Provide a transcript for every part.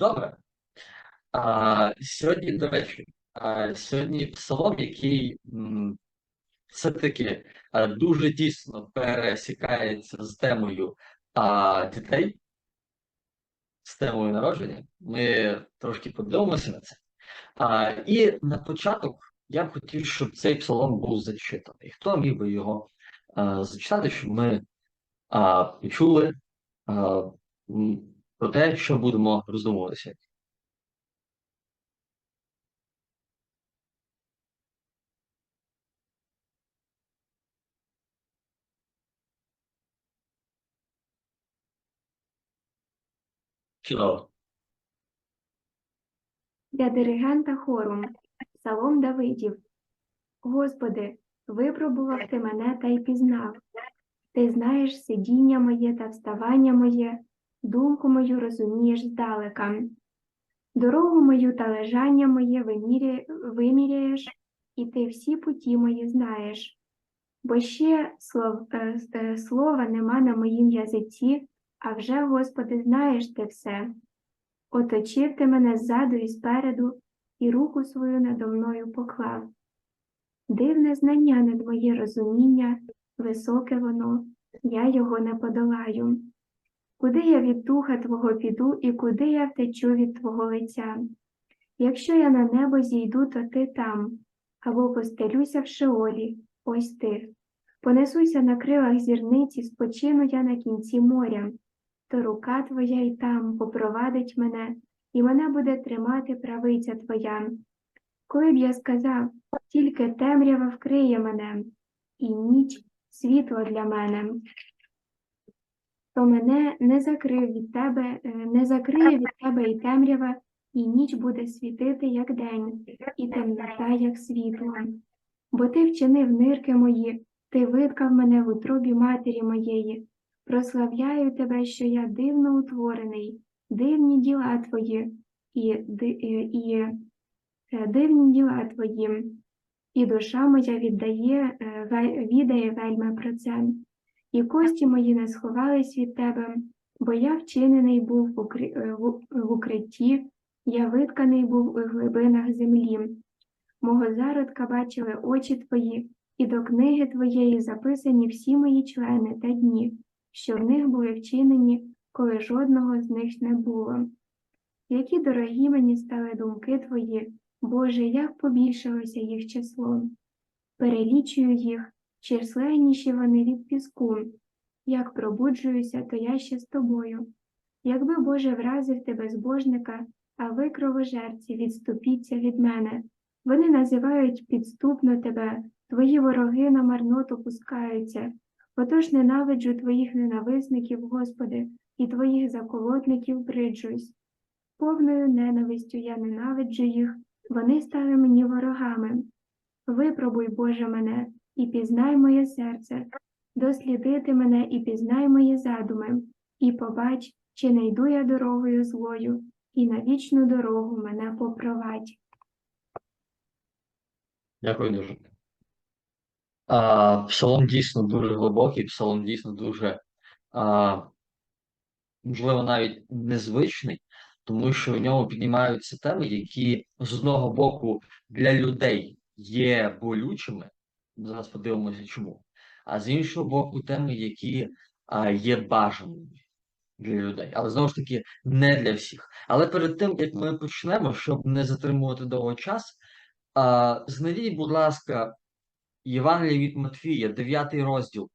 Добре. А, сьогодні, до речі, а, сьогодні псалом, який все-таки дуже тісно пересікається з темою а, дітей, з темою народження. Ми трошки подивимося на це. А, і на початок я б хотів, щоб цей псалом був зачитаний. Хто міг би його а, зачитати, щоб ми а, почули а, про те, що будемо роздумуватися. Для диригента хору Псалом Давидів. Господи, випробував ти мене та й пізнав. Ти знаєш сидіння моє та вставання моє, думку мою розумієш здалека. Дорогу мою та лежання моє виміря... виміряєш, і ти всі путі мої знаєш. Бо ще слов... е, е, слова нема на моїм язиці, а вже, Господи, знаєш ти все. Оточив ти мене ззаду і спереду, і руку свою надо мною поклав. Дивне знання над моє розуміння, високе воно, я його не подолаю. Куди я від духа Твого піду, і куди я втечу від Твого лиця? Якщо я на небо зійду, то ти там, або постелюся в шеолі, ось ти. Понесуся на крилах зірниці, спочину я на кінці моря то рука твоя й там попровадить мене, і мене буде тримати правиця твоя. Коли б я сказав, тільки темрява вкриє мене, і ніч світло для мене, то мене не закрив від тебе, е, не закриє від тебе і темрява, і ніч буде світити, як день, і темнота, як світло. Бо ти вчинив нирки мої, ти виткав мене в утробі матері моєї. Прославляю тебе, що я дивно утворений, дивні діла твої, і, і, е, дивні діла твої, і душа моя віддає, е, відає вельми про це. І кості мої не сховались від тебе, бо я вчинений був е, в укритті, я витканий був у глибинах землі. Мого зародка бачили очі твої, і до книги твоєї записані всі мої члени та дні що в них були вчинені, коли жодного з них не було. Які дорогі мені стали думки твої, Боже, як побільшилося їх число. Перелічую їх, численніші вони від піску. Як пробуджуюся, то я ще з тобою. Якби Боже вразив тебе збожника, а ви, кровожерці, відступіться від мене. Вони називають підступно тебе, твої вороги на марноту пускаються. Отож ненавиджу твоїх ненависників, Господи, і твоїх заколотників бриджусь. Повною ненавистю я ненавиджу їх, вони стали мені ворогами. Випробуй, Боже, мене, і пізнай моє серце, дослідити мене і пізнай мої задуми, і побач, чи не йду я дорогою злою, і на вічну дорогу мене попровадь. Дякую дуже. А, псалом дійсно дуже глибокий, псалом дійсно дуже, а, можливо, навіть незвичний, тому що в ньому піднімаються теми, які з одного боку для людей є болючими. Зараз подивимося, чому. А з іншого боку, теми, які а, є бажаними для людей. Але знову ж таки, не для всіх. Але перед тим, як ми почнемо, щоб не затримувати довго час, а, знайдіть, будь ласка, Євангеліє від Матфія, 9 розділ,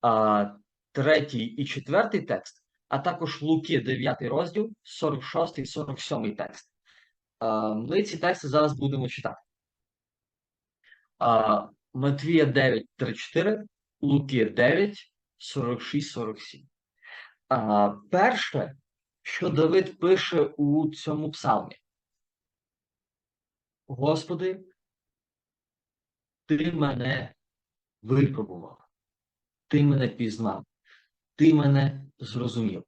а, 3 і 4 текст, а також Луки, 9 розділ, 46 і 47 текст. Ми ці тексти зараз будемо читати. Матвія 9, 3, 4, Луки 9, 46, 47. А, перше, що Давид пише у цьому псалмі. Господи, ти мене випробував, ти мене пізнав, ти мене зрозумів.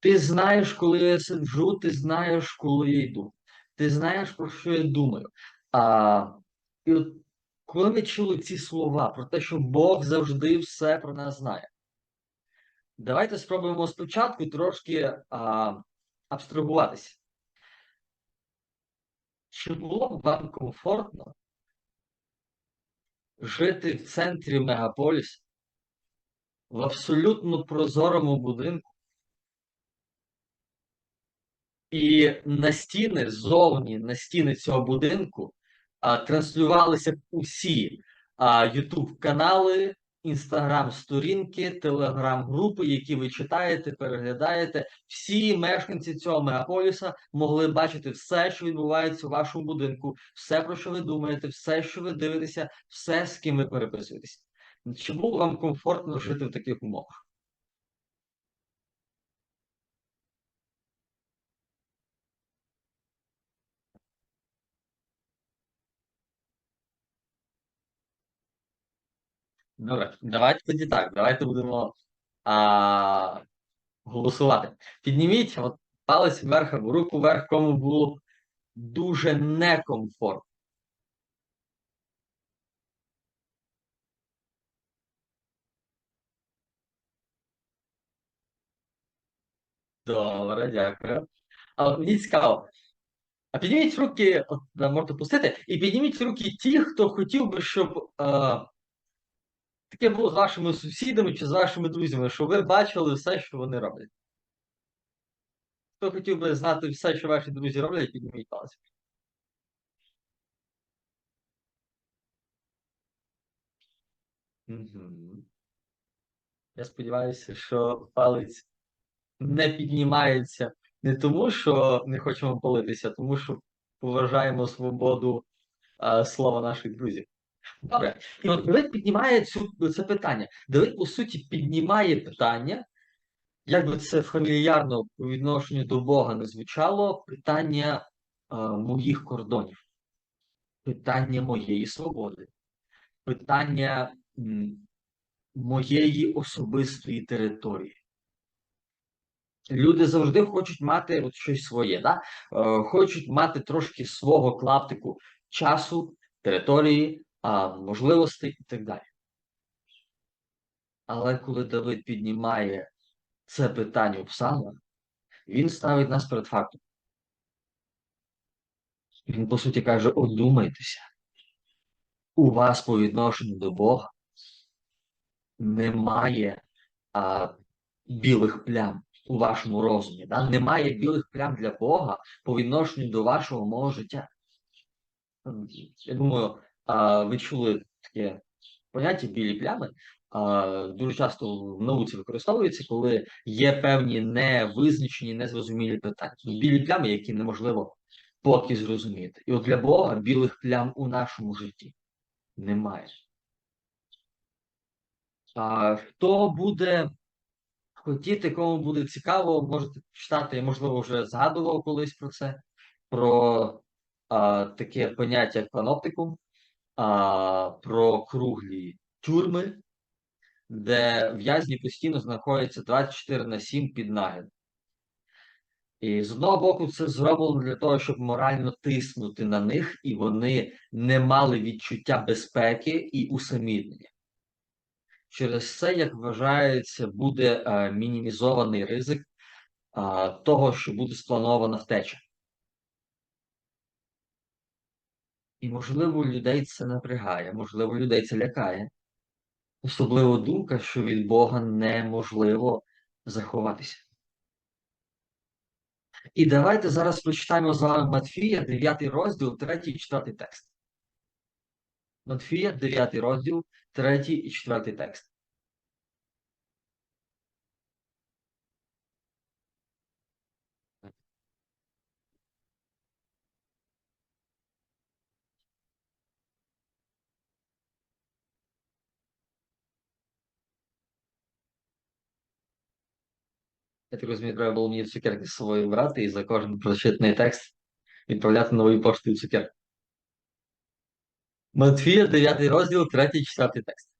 Ти знаєш, коли я сиджу, ти знаєш, коли я йду. Ти знаєш, про що я думаю. А, і от коли ми чули ці слова про те, що Бог завжди все про нас знає, давайте спробуємо спочатку трошки а, абстрагуватися. Чи було б вам комфортно жити в центрі мегаполісу, в абсолютно прозорому будинку, і на стіни ззовні, на стіни цього будинку транслювалися усі YouTube канали, Instagram сторінки, Telegram групи, які ви читаєте, переглядаєте. Всі мешканці цього мегаполіса могли бачити все, що відбувається у вашому будинку, все, про що ви думаєте, все, що ви дивитеся, все, з ким ви переписуєтесь. Було вам комфортно жити в таких умовах? Добре, давайте тоді так. Давайте будемо а, голосувати. Підніміть от, палець вверх або руку вверх, кому було дуже некомфортно. Добре, дякую. А мені цікаво. А підніміть руки, от, можете пустити, і підніміть руки ті, хто хотів би, щоб е, таке було з вашими сусідами чи з вашими друзями, щоб ви бачили все, що вони роблять. Хто хотів би знати все, що ваші друзі роблять, підніміть палець. Мгм. Я сподіваюся, що палець не піднімається не тому, що не хочемо палитися, а тому що поважаємо свободу а, слова наших друзів. Добре. І от Давид піднімає цю, це питання. Давид, по суті, піднімає питання, як би це фамільярно по відношенню до Бога не звучало, питання а, моїх кордонів, питання моєї свободи, питання м, моєї особистої території. Люди завжди хочуть мати от щось своє, да? Е, хочуть мати трошки свого клаптику часу, території, а, можливостей і так далі. Але коли Давид піднімає це питання у псалмах, він ставить нас перед фактом. Він, по суті, каже: одумайтеся, у вас по відношенню до Бога немає а, білих плям у вашому розумі. Да? Немає білих плям для Бога по відношенню до вашого мого життя. Я думаю, ви чули таке поняття білі плями. Дуже часто в науці використовується, коли є певні невизначені, незрозумілі питання. Ну, Білі плями, які неможливо поки зрозуміти. І от для Бога білих плям у нашому житті немає. А, Хто буде хотіти, кому буде цікаво, можете читати, я, можливо, вже згадував колись про це, про а, таке поняття як паноптикум, а, про круглі тюрми, де в'язні постійно знаходяться 24 на 7 під наглядом. І з одного боку, це зроблено для того, щоб морально тиснути на них, і вони не мали відчуття безпеки і усамітнення. Через це, як вважається, буде е, мінімізований ризик е, того, що буде спланована втеча. І, можливо, людей це напрягає, можливо, людей це лякає. Особливо думка, що від Бога неможливо заховатися. І давайте зараз прочитаємо з вами Матфія, 9 розділ, 3 і 4 текст. Матфія, 9 розділ, 3 і 4 текст. Я так розумію, треба було мені цукерки з собою брати і за кожен прочитаний текст відправляти новою поштою цукерки. Матфія, 9 розділ, 3 і 4 текст.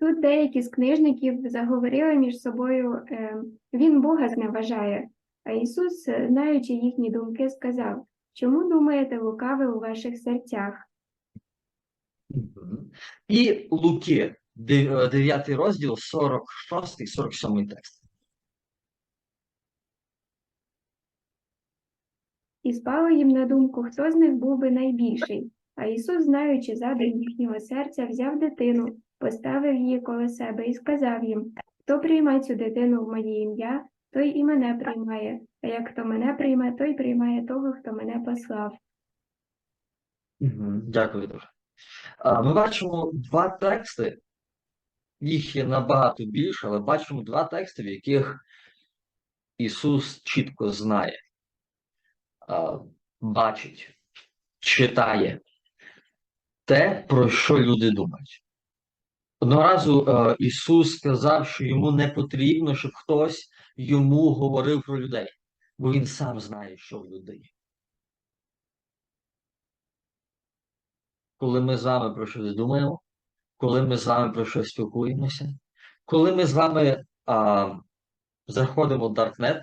Тут деякі з книжників заговорили між собою, е, він Бога зневажає, а Ісус, знаючи їхні думки, сказав, чому думаєте лукаве у ваших серцях? І Луки, 9 е, розділ, 46, 47 текст. І спало їм на думку, хто з них був би найбільший. А Ісус, знаючи задум їхнього серця, взяв дитину, поставив її коло себе і сказав їм Хто приймає цю дитину в моє ім'я, той і мене приймає, а як хто мене прийме, той приймає того, хто мене послав. Дякую дуже. Ми бачимо два тексти, їх є набагато більше, але бачимо два тексти, в яких Ісус чітко знає, бачить, читає те, про що люди думають. Одного разу е, Ісус сказав, що йому не потрібно, щоб хтось йому говорив про людей, бо він сам знає, що в людині. Коли ми з вами про щось думаємо, коли ми з вами про щось спілкуємося, коли ми з вами а, заходимо в Darknet,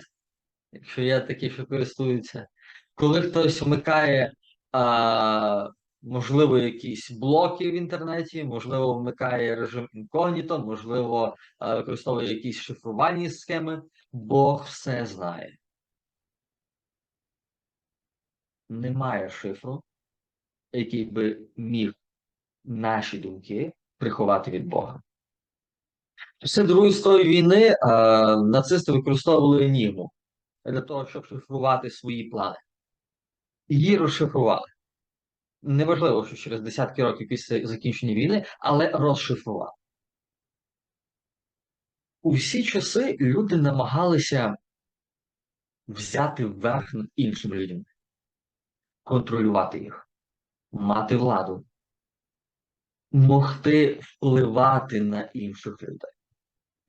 якщо є такі, що користуються, коли хтось вмикає, а, можливо, якісь блоки в інтернеті, можливо, вмикає режим інкогніто, можливо, а, використовує якісь шифрувальні схеми, Бог все знає. Немає шифру, який би міг наші думки приховати від Бога. Після Другої світової війни а, нацисти використовували енігму для того, щоб шифрувати свої плани. Її розшифрували. Неважливо, що через десятки років після закінчення війни, але розшифрували. У всі часи люди намагалися взяти верх над іншими людьми, контролювати їх, мати владу, могти впливати на інших людей.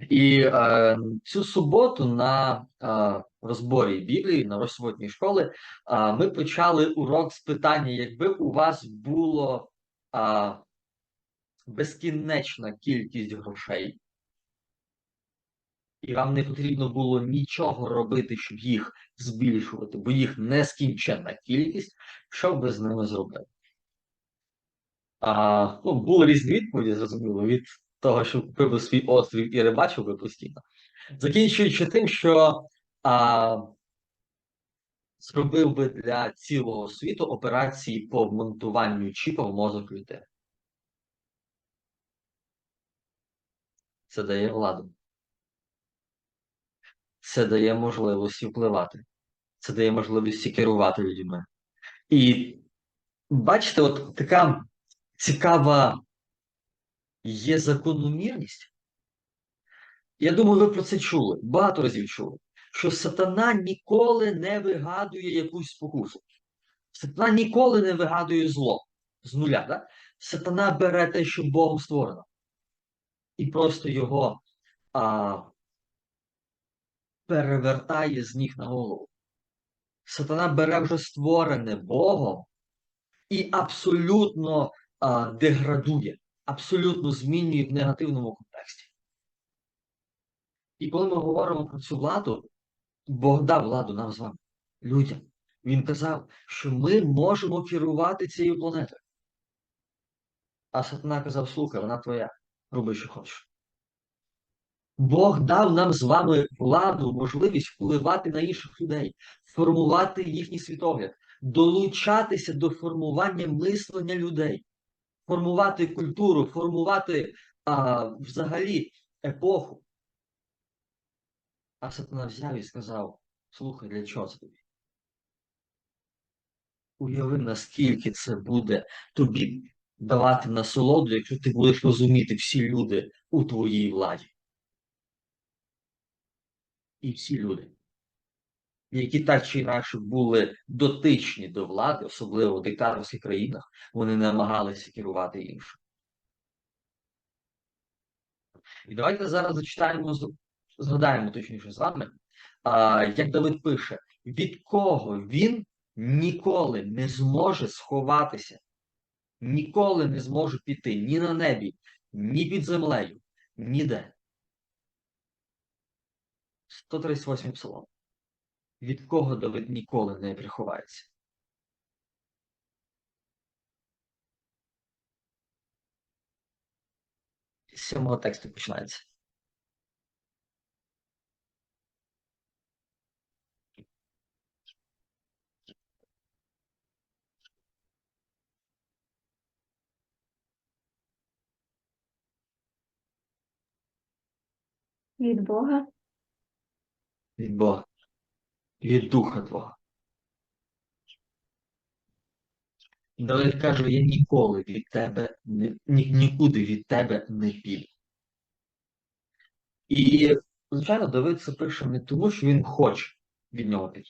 І е, цю суботу на е, розборі Біблії, на розсуботній школи, е, ми почали урок з питання, якби у вас було е, безкінечна кількість грошей, і вам не потрібно було нічого робити, щоб їх збільшувати, бо їх нескінченна кількість, що б ви з ними зробили? А, ну, були різні відповіді, зрозуміло, від того, що купив свій острів і рибачив би постійно. Закінчуючи тим, що а, зробив би для цілого світу операції по вмонтуванню чіпа в мозок людини. Це дає владу. Це дає можливості впливати. Це дає можливості керувати людьми. І бачите, от така цікава є закономірність. Я думаю, ви про це чули, багато разів чули, що сатана ніколи не вигадує якусь спокусу. Сатана ніколи не вигадує зло з нуля. Да? Сатана бере те, що Богом створено, і просто його а, перевертає з ніг на голову. Сатана бере вже створене Богом і абсолютно а, деградує, абсолютно змінює в негативному контексті. І коли ми говоримо про цю владу, Бог дав владу нам з вами, людям. Він казав, що ми можемо керувати цією планетою. А сатана казав, слухай, вона твоя, роби, що хочеш. Бог дав нам з вами владу, можливість впливати на інших людей, формувати їхній світогляд, долучатися до формування мислення людей, формувати культуру, формувати а, взагалі епоху. А сатана взяв і сказав: слухай, для чого це тобі? Уяви, наскільки це буде тобі давати насолоду, якщо ти будеш розуміти всі люди у твоїй владі. І всі люди, які так чи інакше були дотичні до влади, особливо в диктаторських країнах, вони намагалися керувати іншим. І давайте зараз зачитаємо, згадаємо точніше з вами, як Давид пише, від кого він ніколи не зможе сховатися, ніколи не зможе піти ні на небі, ні під землею, ніде. 138 псалом від кого Давид ніколи не приховається. З сьомого тексту починається. Від Бога. Від Бога від Духа Твого. Давид каже, я ніколи від тебе ні, нікуди від тебе не піду. І, звичайно, Давид це пише не тому, що він хоче від нього піти.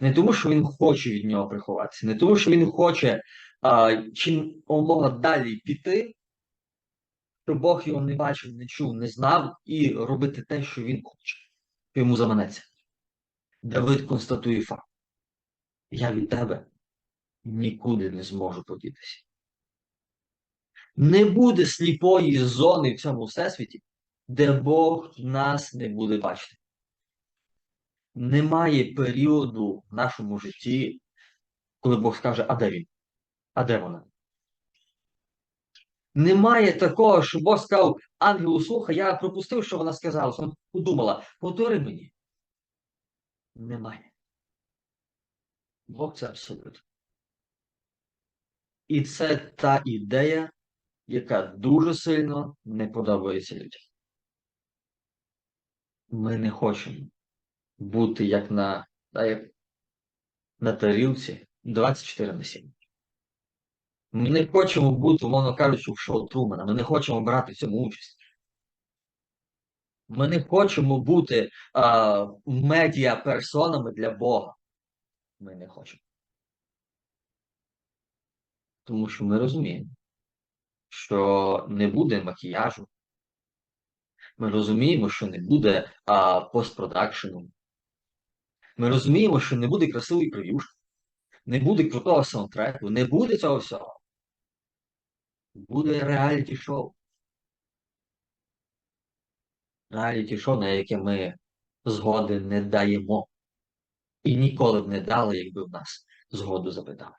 Не тому, що він хоче від нього приховатися, не тому, що він хоче а, чим умовно далі піти, що Бог його не бачив, не чув, не знав, і робити те, що він хоче, що йому заманеться. Давид констатує факт. Я від тебе нікуди не зможу подітися. Не буде сліпої зони в цьому всесвіті, де Бог нас не буде бачити. Немає періоду в нашому житті, коли Бог скаже, а де він? А де вона? Немає такого, що Бог сказав, ангелу, слухай, я пропустив, що вона сказала, вона подумала, повтори мені. Немає. Бог це абсолют. І це та ідея, яка дуже сильно не подобається людям. Ми не хочемо бути як на, та, як на тарілці 24 на 7. Ми не хочемо бути, умовно кажучи, в шоу Трумана. Ми не хочемо брати в цьому участь. Ми не хочемо бути а, медіа-персонами для Бога. Ми не хочемо. Тому що ми розуміємо, що не буде макіяжу. Ми розуміємо, що не буде а, постпродакшену. Ми розуміємо, що не буде красивої прев'юшки, не буде крутого саундтреку, не буде цього всього. Буде реаліті шоу. Реаліті шоу, на яке ми згоди не даємо. І ніколи б не дали, якби в нас згоду запитали.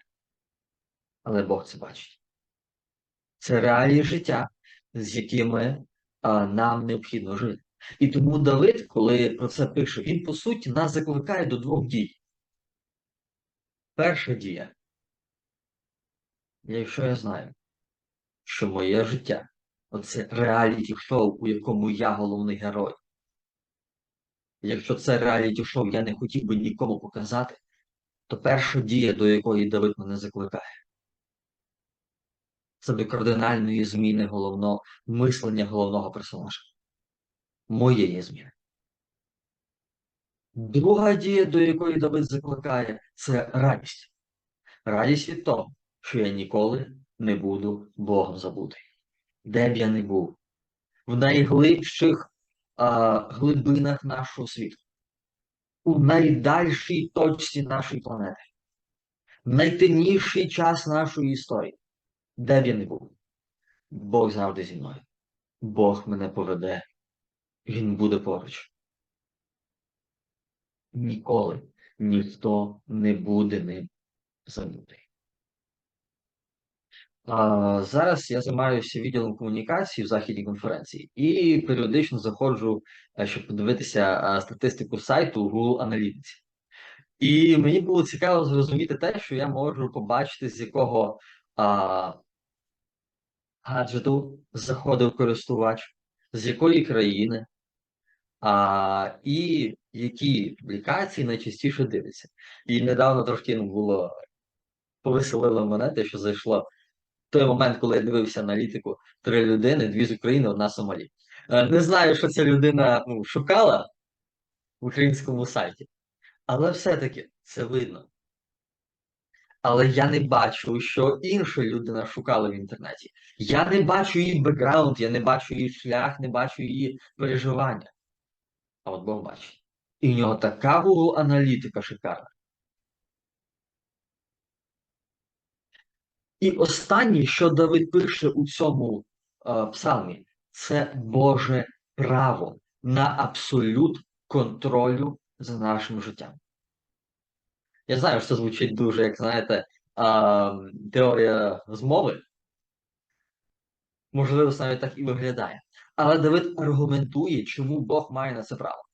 Але Бог це бачить. Це реалії життя, з якими а, нам необхідно жити. І тому Давид, коли про це пише, він по суті нас закликає до двох дій. Перша дія. Якщо я знаю, що моє життя оце реаліті шоу, у якому я головний герой. Якщо це реаліті шоу я не хотів би нікому показати, то перша дія, до якої Давид мене закликає, це до кардинальної зміни головного мислення головного персонажа. Моєї зміни. Друга дія, до якої Давид закликає, це радість. Радість від того, що я ніколи не буду Богом забутий. Де б я не був, в найглибших а, глибинах нашого світу, у найдальшій точці нашої планети, в найтемніший час нашої історії, де б я не був. Бог завжди зі мною. Бог мене поведе. Він буде поруч. Ніколи ніхто не буде ним забутий. Зараз я займаюся відділом комунікації в західній конференції і періодично заходжу, е, щоб подивитися статистику сайту Google Аналітиці. І мені було цікаво зрозуміти те, що я можу побачити, з якого а, гаджету заходив користувач, з якої країни, а, і які публікації найчастіше дивиться. І недавно трошки ну, було повеселило мене те, що зайшло той момент, коли я дивився аналітику три людини, дві з України, одна Сомалі. Е, Не знаю, що ця людина ну, шукала в українському сайті, але все-таки це видно. Але я не бачу, що інша людина шукала в інтернеті. Я не бачу її бекграунд, я не бачу її шлях, не бачу її переживання. А от Бог бачить. І в нього така Google аналітика шикарна. І останнє, що Давид пише у цьому е, псалмі, це Боже право на абсолют контролю за нашим життям. Я знаю, що це звучить дуже, як знаєте, а, теорія змови. Можливо, навіть так і виглядає. Але Давид аргументує, чому Бог має на це право.